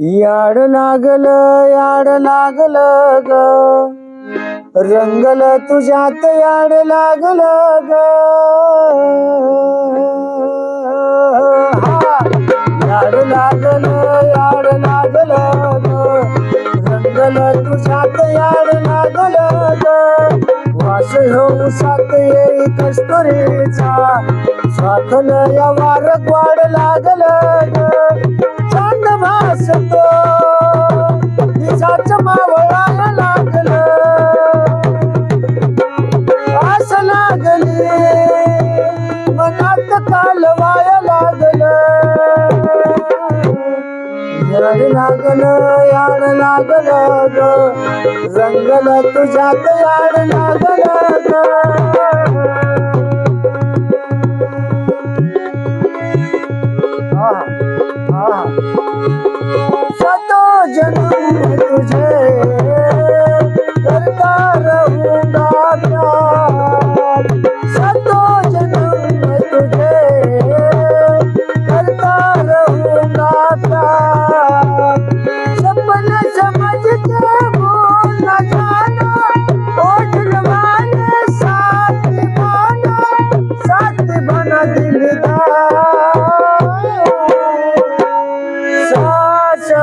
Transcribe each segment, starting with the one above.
याड लागल याड लागल ग. रंगल तुझ्यात याड लागल ग. हा. याड लागल याड लागल ग. रंगल तुझ्यात याड लागल ग. वास होऊ सात येई कस्तुरीचा. स्वाथन या वार वाड लागल ग. मनात लागल. याड लागल याड लागल ग. रंगल तुझ्यात याड लागल ग.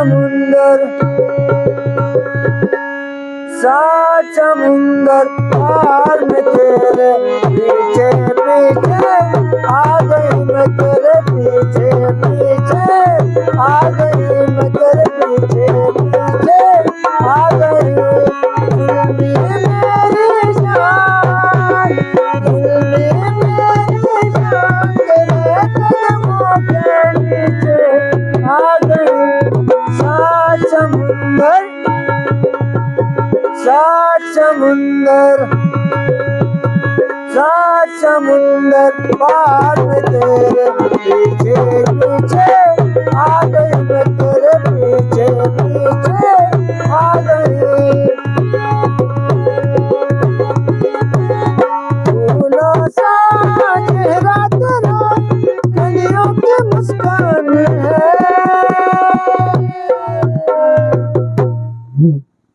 समुंदर सात समुंदर पार में तेरे पीछे पीछे समुंदर सात समुंदर सात समुंदर पार में तेरे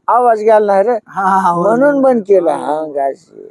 आवाज गेला नाही रे. म्हणून बंद केला. हा गाशी.